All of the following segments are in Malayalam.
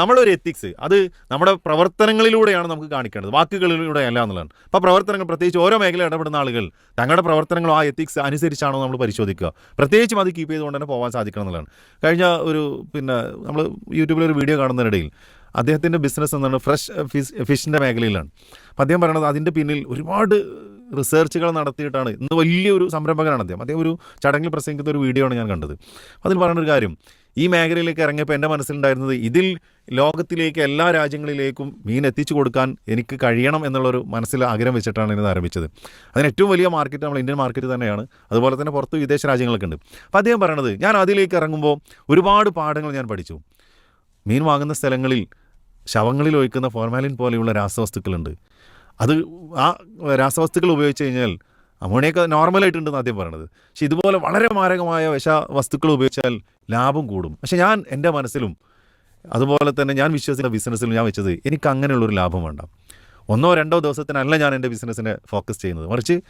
നമ്മളൊരു എത്തിക്സ് അത് നമ്മുടെ പ്രവർത്തനങ്ങളിലൂടെയാണ് നമുക്ക് കാണിക്കേണ്ടത്. വാക്കുകളിലൂടെ അല്ല എന്നുള്ളതാണ്. അപ്പോൾ പ്രവർത്തനങ്ങൾ പ്രത്യേകിച്ച് ഓരോ മേഖല ഇടപെടുന്ന ആളുകൾ തങ്ങളുടെ പ്രവർത്തനങ്ങളും ആ എത്തിക്സ് അനുസരിച്ചാണോ നമ്മൾ പരിശോധിക്കുക. പ്രത്യേകിച്ചും അത് കീപ്പ് ചെയ്തുകൊണ്ട് തന്നെ പോകാൻ സാധിക്കണം എന്നുള്ളതാണ്. കഴിഞ്ഞ ഒരു പിന്നെ നമ്മൾ യൂട്യൂബിൽ ഒരു വീഡിയോ കാണുന്നതിനിടയിൽ അദ്ദേഹത്തിന്റെ ബിസിനസ് എന്താണ്? ഫ്രഷ് ഫിഷ് ഫിഷിന്റെ മേഖലയിലാണ്. അപ്പം അദ്ദേഹം പറയണത് അതിന്റെ പിന്നിൽ ഒരുപാട് റിസർച്ചുകൾ നടത്തിയിട്ടാണ്. ഇന്ന് വലിയൊരു സംരംഭകനാണ് അദ്ദേഹം. അദ്ദേഹം ഒരു ചടങ്ങിൽ പ്രസംഗിക്കുന്ന ഒരു വീഡിയോ ആണ് ഞാൻ കണ്ടത്. അതിൽ പറയുന്ന ഒരു കാര്യം. ഈ മേഖലയിലേക്ക് ഇറങ്ങിയപ്പോൾ എന്റെ മനസ്സിലുണ്ടായിരുന്നത് ഇതിൽ ലോകത്തിലേക്ക് എല്ലാ രാജ്യങ്ങളിലേക്കും മീൻ എത്തിച്ചു കൊടുക്കാൻ എനിക്ക് കഴിയണം എന്നുള്ളൊരു മനസ്സിൽ ആഗ്രഹം വെച്ചിട്ടാണ് ഇത് ആരംഭിച്ചത്. അതിന് ഏറ്റവും വലിയ മാർക്കറ്റ് നമ്മൾ ഇന്ത്യൻ മാർക്കറ്റ് തന്നെയാണ്. അതുപോലെ തന്നെ പുറത്ത് വിദേശ രാജ്യങ്ങളൊക്കെ ഉണ്ട്. അപ്പോൾ അദ്ദേഹം പറയണത് ഞാൻ അതിലേക്ക് ഇറങ്ങുമ്പോൾ ഒരുപാട് പാഠങ്ങൾ ഞാൻ പഠിച്ചു. മീൻ വാങ്ങുന്ന സ്ഥലങ്ങളിൽ ശവങ്ങളിൽ ഒഴിക്കുന്ന ഫോർമാലിൻ പോലെയുള്ള രാസവസ്തുക്കളുണ്ട്. അത് ആ രാസവസ്തുക്കൾ ഉപയോഗിച്ച് കഴിഞ്ഞാൽ അമോണിയൊക്കെ നോർമലായിട്ടുണ്ടെന്ന് ആദ്യം പറയണത്. പക്ഷെ ഇതുപോലെ വളരെ മാരകമായ വിഷ വസ്തുക്കൾ ഉപയോഗിച്ചാൽ ലാഭം കൂടും. പക്ഷെ ഞാൻ എന്റെ മനസ്സിലും അതുപോലെ തന്നെ ഞാൻ വിശ്വസിക്കുന്ന ബിസിനസ്സിലും ഞാൻ വെച്ചത് എനിക്ക് അങ്ങനെയുള്ളൊരു ലാഭം വേണ്ട. ഒന്നോ രണ്ടോ ദിവസത്തിനല്ല ഞാൻ എന്റെ ബിസിനസ്സിനെ ഫോക്കസ് ചെയ്യുന്നത്. മറിച്ച്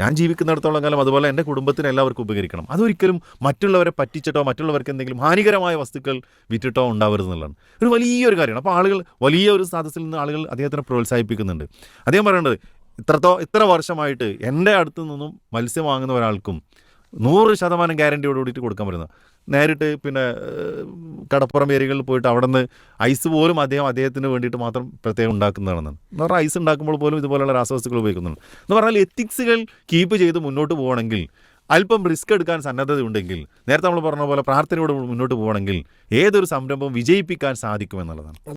ഞാൻ ജീവിക്കുന്നിടത്തോളം കാലം അതുപോലെ എന്റെ കുടുംബത്തിന് എല്ലാവർക്കും ഉപകരിക്കണം. അതൊരിക്കലും മറ്റുള്ളവരെ പറ്റിച്ചിട്ടോ മറ്റുള്ളവർക്ക് എന്തെങ്കിലും ഹാനികരമായ വസ്തുക്കൾ വിറ്റിട്ടോ ഉണ്ടാവരുത് എന്നുള്ളതാണ്. ഒരു വലിയൊരു കാര്യമാണ്. അപ്പോൾ ആളുകൾ വലിയ ഒരു സദസ്സിൽ നിന്ന് ആളുകൾ അദ്ദേഹത്തിനെ പ്രോത്സാഹിപ്പിക്കുന്നുണ്ട്. അദ്ദേഹം പറയേണ്ടത് ഇത്രത്തോ ഇത്ര വർഷമായിട്ട് എന്റെ അടുത്ത് നിന്നും മത്സ്യം വാങ്ങുന്ന ഒരാൾക്കും നൂറ് ശതമാനം ഗ്യാരണ്ടിയോട് കൂടിയിട്ട് കൊടുക്കാൻ പറ്റുന്ന. നേരിട്ട് പിന്നെ കടപ്പുറം ഏരിയകളിൽ പോയിട്ട് അവിടെ നിന്ന് ഐസ് പോലും അദ്ദേഹം അദ്ദേഹത്തിന് വേണ്ടിയിട്ട് മാത്രം പ്രത്യേകം ഉണ്ടാക്കുന്നതാണെന്നാണ്. എന്ന് പറഞ്ഞാൽ ഐസ് ഉണ്ടാക്കുമ്പോൾ പോലും ഇതുപോലുള്ള രാസവസ്തുക്കൾ ഉപയോഗിക്കുന്നുണ്ട്. എന്ന് പറഞ്ഞാൽ എത്തിക്സുകൾ കീപ്പ് ചെയ്ത് മുന്നോട്ട് പോകണമെങ്കിൽ അല്പം റിസ്ക് എടുക്കാൻ സന്നദ്ധത ഉണ്ടെങ്കിൽ നേരത്തെ നമ്മൾ പറഞ്ഞ പോലെ പ്രാർത്ഥനയോട് മുന്നോട്ട് പോകണമെങ്കിൽ ഏതൊരു സംരംഭവും വിജയിപ്പിക്കാൻ സാധിക്കുമെന്നുള്ളതാണ്